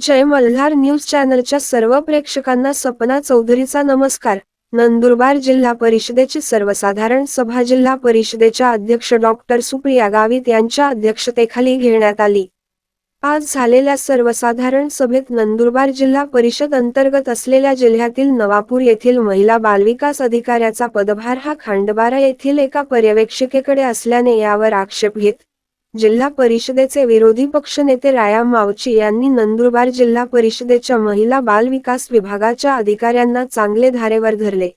जय Malhar news चॅनलच्या सर्व प्रेक्षकांना सपना चौधरीचा नमस्कार. नंदुरबार जिल्हा परिषदेची सर्वसाधारण सभा जिल्हा परिषदेच्या अध्यक्ष डॉक्टर सुप्रिया गावित यांच्या अध्यक्षतेखाली घेण्यात आली. आज झालेल्या सर्वसाधारण सभेत नंदुरबार जिल्हा परिषद अंतर्गत असलेल्या जिल्ह्यातील नवापूर येथील महिला बालविकास अधिकाऱ्याचा पदभार हा खांडबारा येथील एका पर्यवेक्षिकेकडे असल्याने यावर आक्षेप घेत जिल्हा परिषदेचे विरोधी पक्षनेते राया मावची यांनी नंदुरबार जिल्हा परिषदेच्या महिला बाल विकास विभागाच्या अधिकाऱ्यांना चांगले धारेवर धरले.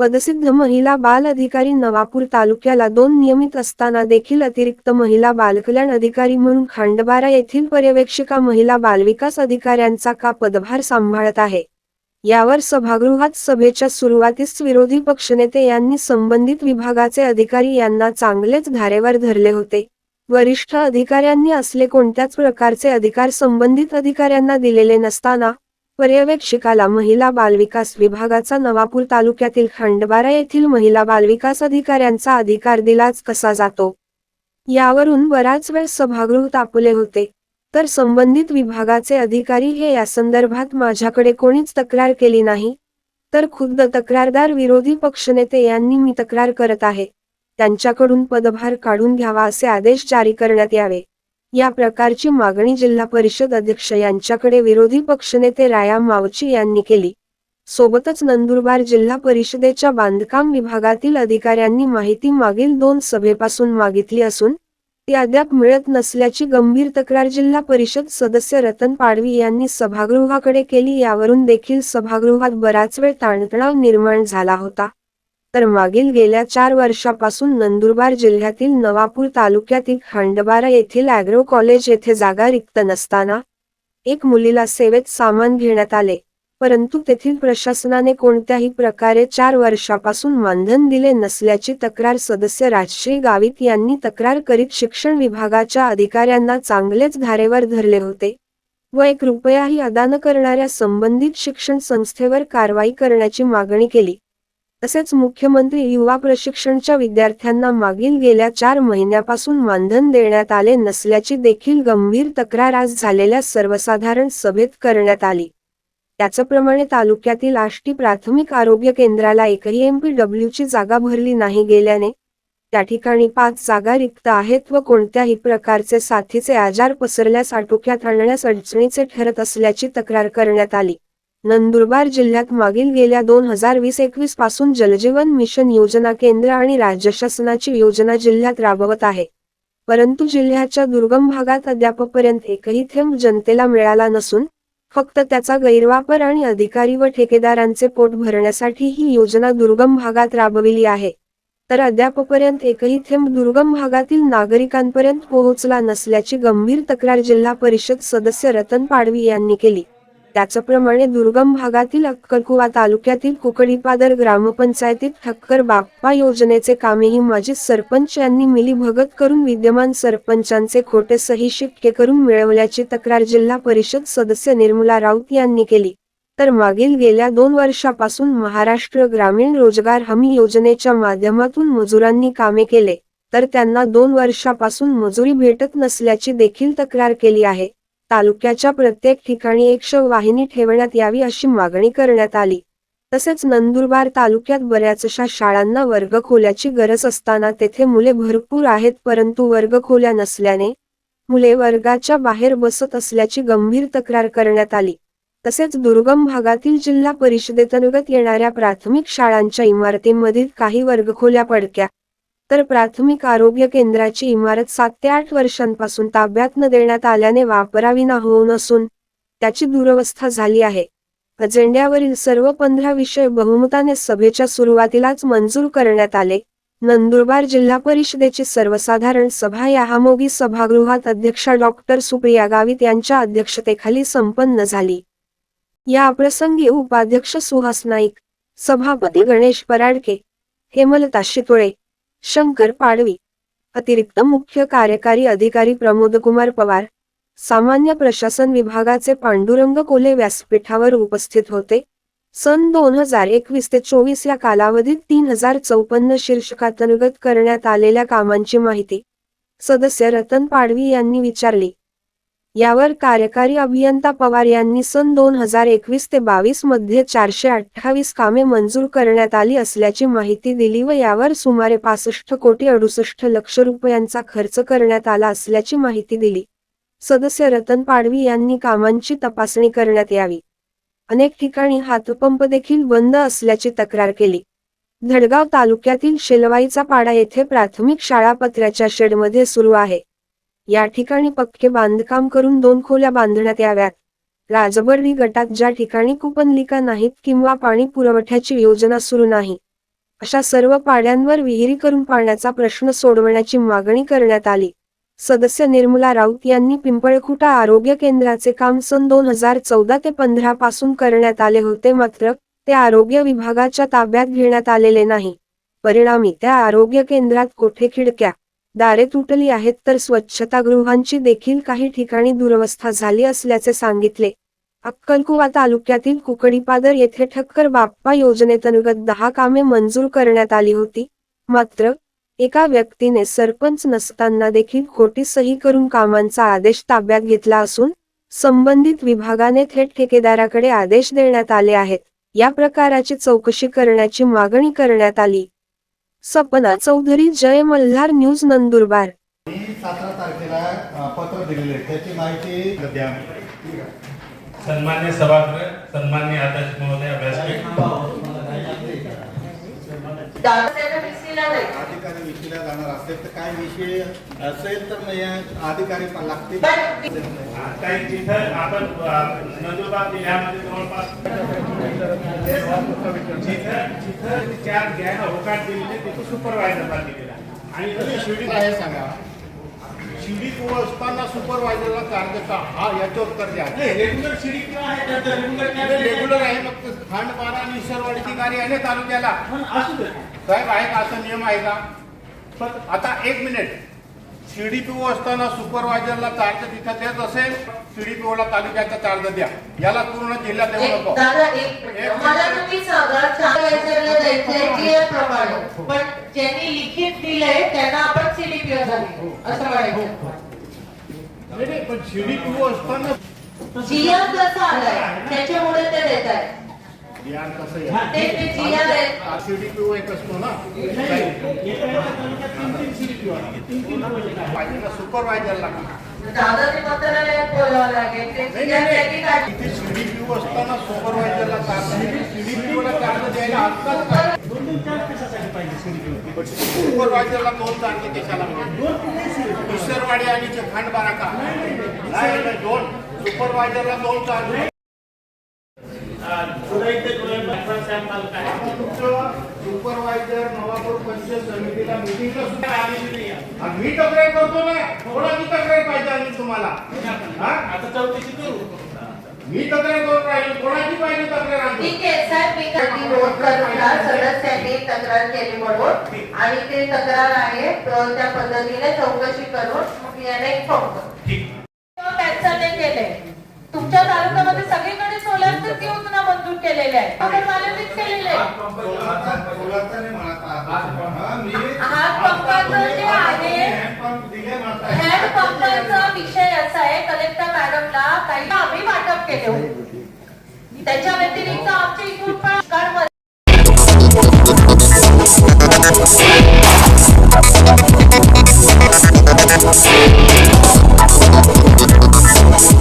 पदसिद्ध महिला बाल अधिकारी नवापूर तालुक्याला दोन नियमित असताना देखील अतिरिक्त महिला बालकल्याण अधिकारी म्हणून खांडबारा येथील पर्यवेक्षिका महिला बालविकास अधिकाऱ्यांचा का पदभार सांभाळत आहे? यावर सभागृहात सभेच्या सुरुवातीस विरोधी पक्षनेते यांनी संबंधित विभागाचे अधिकारी यांना चांगलेच धारेवर धरले होते. वरिष्ठ अधिकाऱ्यांनी असले कोणत्याच प्रकारचे अधिकार संबंधित अधिकाऱ्यांना दिलेले नसताना पर्यवेक्षिकाला महिला बालविकास विभागाचा नवापूर तालुक्यातील खंडबारा येथील महिला बालविकास अधिकाऱ्यांचा अधिकार दिलाच कसा जातो? यावरून बराच वेळ सभागृह तापले होते. तर संबंधित विभागाचे अधिकारी हे या संदर्भात माझ्याकडे कोणीच तक्रार केली नाही. तर खुद्द तक्रारदार विरोधी पक्षनेते यांनी मी तक्रार करत आहे. त्यांच्याकडून पदभार काढून घ्यावा असे आदेश जारी करण्यात यावे. या प्रकारची मागणी जिल्हा परिषद अध्यक्ष यांच्याकडे विरोधी पक्षनेते राया मावची यांनी केली. सोबतच नंदुरबार जिल्हा परिषदेच्या बांधकाम विभागातील अधिकाऱ्यांनी माहिती मागील दोन सभेपासून मागितली असून ती अद्याप मिळत नसल्याची गंभीर तक्रार जिल्हा परिषद सदस्य रतन पाडवी यांनी सभागृहाकडे केली. यावरून देखील सभागृहात बराच वेळ ताणतणाव निर्माण झाला होता. तर मागील गेल्या चार वर्षापासून नंदुरबार जिल्ह्यातील नवापूर तालुक्यातील खांडबारा येथील अॅग्रो कॉलेज येथे जागा रिक्त नसताना एक मुलीला सेवेत सामान घेण्यात आले. परंतु तेथील प्रशासनाने कोणत्याही प्रकारे चार वर्षापासून मानधन दिले नसल्याची तक्रार सदस्य राजश्री गावित यांनी तक्रार करीत शिक्षण विभागाच्या अधिकाऱ्यांना चांगलेच धारेवर धरले होते व एक रुपयाही अदा न करणाऱ्या संबंधित शिक्षण संस्थेवर कारवाई करण्याची मागणी केली. तसेच मुख्यमंत्री युवा प्रशिक्षणच्या विद्यार्थ्यांना मागील गेल्या चार महिन्यापासून मानधन देण्यात आले नसल्याची देखील गंभीर तक्रार आज झालेल्या सर्वसाधारण सभेत करण्यात आली. त्याचप्रमाणे तालुक्यातील आष्टी प्राथमिक आरोग्य केंद्राला एकही एमपी डब्ल्यूची जागा भरली नाही गेल्याने त्या ठिकाणी पाच जागा रिक्त आहेत व कोणत्याही प्रकारचे साथीचे आजार पसरल्यास आटोक्यात आणण्यास अडचणीचे ठरत असल्याची तक्रार करण्यात आली. नंदुरबार जिल्ह्यात मागील गेल्या दोन हजार वीस एकवीसपासून जलजीवन मिशन योजना केंद्र आणि राज्य शासनाची योजना जिल्ह्यात राबवत आहे. परंतु जिल्ह्याच्या दुर्गम भागात अद्यापपर्यंत एकही थेंब जनतेला मिळाला नसून फक्त त्याचा गैरवापर आणि अधिकारी व ठेकेदारांचे पोट भरण्यासाठी ही योजना दुर्गम भागात राबविली आहे. तर अद्यापपर्यंत एकही थेंब दुर्गम भागातील नागरिकांपर्यंत पोहोचला नसल्याची गंभीर तक्रार जिल्हा परिषद सदस्य रतन पाडवी यांनी केली. त्याचप्रमाणे दुर्गम भागातील अक्कलकुवा तालुक्यातील कुकडीपादर ग्रामपंचायतीत ठक्कर बाप्पा योजनेचे कामेही माजी सरपंच यांनी मिलीभगत करून विद्यमान सरपंचांचे खोटे सही शिक्के करून मिळवल्याची तक्रार जिल्हा परिषद सदस्य निर्मला राऊत यांनी केली. तर मागील गेल्या दोन वर्षापासून महाराष्ट्र ग्रामीण रोजगार हमी योजनेच्या माध्यमातून मजुरांनी कामे केले. तर त्यांना दोन वर्षापासून मजुरी भेटत नसल्याची देखील तक्रार केली आहे. तालुक्याच्या प्रत्येक ठिकाणी एक शव वाहिनी ठेवण्यात यावी अशी मागणी करण्यात आली. तसेच नंदुरबार तालुक्यात बऱ्याचशा शाळांना वर्गखोल्याची गरज असताना तेथे मुले भरपूर आहेत परंतु वर्गखोल्या नसल्याने मुले वर्गाच्या बाहेर बसत असल्याची गंभीर तक्रार करण्यात आली. तसेच दुर्गम भागातील जिल्हा परिषदेतर्गत येणाऱ्या प्राथमिक शाळांच्या इमारतींमधील काही वर्गखोल्या पडक्या तर प्राथमिक आरोग्य केंद्राची इमारत सात ते आठ वर्षांपासून ताब्यात न देण्यात आल्याने वापराविना होऊन असून त्याची दुरवस्था झाली आहे. अजेंड्यावरील सर्व पंधरा विषय बहुमताने सभेच्या सुरुवातीलाच मंजूर करण्यात आले. नंदुरबार जिल्हा परिषदेची सर्वसाधारण सभा या हामोगी सभागृहात अध्यक्षा डॉक्टर सुप्रिया गावित यांच्या अध्यक्षतेखाली संपन्न झाली. या प्रसंगी उपाध्यक्ष सुहास नाईक सभापती गणेश पराडके हेमलता शितोळे शंकर पाडवी अतिरिक्त मुख्य कार्यकारी अधिकारी प्रमोदकुमार पवार सामान्य प्रशासन विभागाचे पांडुरंग कोले व्यासपीठावर उपस्थित होते. सन दोन हजार एकवीस ते चोवीस या कालावधीत तीन हजार चौपन्न शीर्षकांतर्गत करण्यात आलेल्या कामांची माहिती सदस्य रतन पाडवी यांनी विचारली. यावर कार्यकारी अभियंता पवार यांनी सन दोन हजार एकवीस ते बावीसमध्ये चारशे अठ्ठावीस कामे मंजूर करण्यात आली असल्याची माहिती दिली व यावर सुमारे पासष्ट कोटी अडुसष्ट लक्ष रुपयांचा खर्च करण्यात आला असल्याची माहिती दिली. सदस्य रतन पाडवी यांनी कामांची तपासणी करण्यात यावी. अनेक ठिकाणी हातपंप देखील बंद असल्याची तक्रार केली. धडगाव तालुक्यातील शेलवाईचा पाडा येथे प्राथमिक शाळा पत्र्याच्या शेडमध्ये सुरू आहे. या ठिकाणी पक्के बांधकाम करून दोन खोल्या बांधण्यात याव्यात. राजबर्डी गटात ज्या ठिकाणी कुपनलिका नाहीत किंवा पाणी पुरवठ्याची योजना सुरू नाही अशा सर्व पाड्यांवर विहिरी करून पाण्याचा प्रश्न सोडवण्याची मागणी करण्यात आली. सदस्य निर्मला राऊत यांनी पिंपळखुटा आरोग्य केंद्राचे काम सन दोन हजार चौदा ते पंधरा पासून करण्यात आले होते मात्र ते आरोग्य विभागाच्या ताब्यात घेण्यात आलेले नाही. परिणामी त्या आरोग्य केंद्रात कोठे खिडक्या दारे तुटली आहेत तर स्वच्छतागृहांची देखील काही ठिकाणी दुरवस्था झाली असल्याचे सांगितले. अक्कलकुवा तालुक्यातील कुकडीपादर येथे ठक्कर बाप्पा योजनेतर्गत दहा कामे मंजूर करण्यात आली होती. मात्र एका व्यक्तीने सरपंच नसताना देखील खोटी सही करून कामांचा आदेश ताब्यात घेतला असून संबंधित विभागाने थेट ठेकेदाराकडे आदेश देण्यात आले आहेत. या प्रकाराची चौकशी करण्याची मागणी करण्यात आली. सपना चौधरी जय मल्हार न्यूज नंदुरबार. मी सतरा तारखेला अ, पत्र दिलेले आहे. त्याची माहिती द्या. सन्मान्य सभागृह सन्मान्य अध्यक्ष महोदय नाही अधिकारी विषयला जाणार असेल तर काय विषय असेल तर मग अधिकारी पण लागतील. काही जिथं आपण नंदुरबार जिल्ह्यामध्ये जवळपास जिथं जिथं चार घ्यायला होकार दिलेले तिथं सुपरवायझरला दिलेला. आणि शिडी सांगा. शिडी असताना सुपरवायझरला चार्ज का हा याचं उत्तर द्या. रेग्युलर शिडी किंवा रेग्युलर आहे? मग खांडपारा आणि ईश्वरवाडीची गाडी आहे ना तालुक्याला. साहेब आहे का असा नियम आहे का? पण आता एक मिनिट सीडीपीओ असताना सुपरवायझरला चार्ज तिथं देत असेल सीडीपीओला तालुक्याचा चार्ज द्या. याला पूर्ण जिल्ह्यात देऊ नको. मला तुम्ही क्लिअर प्रमाणे. पण ज्यांनी लिखित दिलंय त्यांना आपण सीडीपीओ झाली असं म्हणायचं पण सीडीपीओ असताना कसा आलाय त्याच्यामुळे ते देत आहे यार कसं हा, ते ते जिया आहे. सीडीपीओ एक असतो ना? पाहिजे ना सुपरवायझरला दादाने मंत्रालयात बोलावं लागेल. ते नाही, जिया नाही, त्याची नाही. काढ- इथे सीडीपीओ असताना सुपरवायझरला चार्ज सीडीपीओला चार्ज द्यायला हक्काच काय सुपरवायझरला दोन चार्ज कशाला? ईश्वरवाडी आणि खांडबारा का? नाही नाही, दोन. सुपरवायझरला दोन चार्ज सुपरवायझर नवापूर पंचायत समितीला मिटिंगला सुद्धा आलेली नाही आहे. आणि मी तक्रार करतो ना कोणाची तक्रार पाहिजे आणि तुम्हाला? हा? आता चौकशी करू. मी तक्रार करून राहिलो कोणाची पाहिजे तक्रार ठीक आहे साहेब मी कधी नोट करून घ्या सदस्यांनी तक्रार केली म्हणून. आणि ते तक्रार आहे तर त्या पद्धतीने चौकशी करून मग याने इन्फॉर्म करू ठीक कॅन्सल नाही केले तुमच्या तालुक्यामध्ये सगळीकडे सोलार योजना मंजूर केलेल्या आहे नगरपालिकेनेच केलेले आहे. हात पंपाचं आहे हँड पंपाचा विषय असा आहे कलेक्टर मॅडमला काही आम्ही वाटप केले होते त्याच्या व्यतिरिक्त आमच्या इथून पण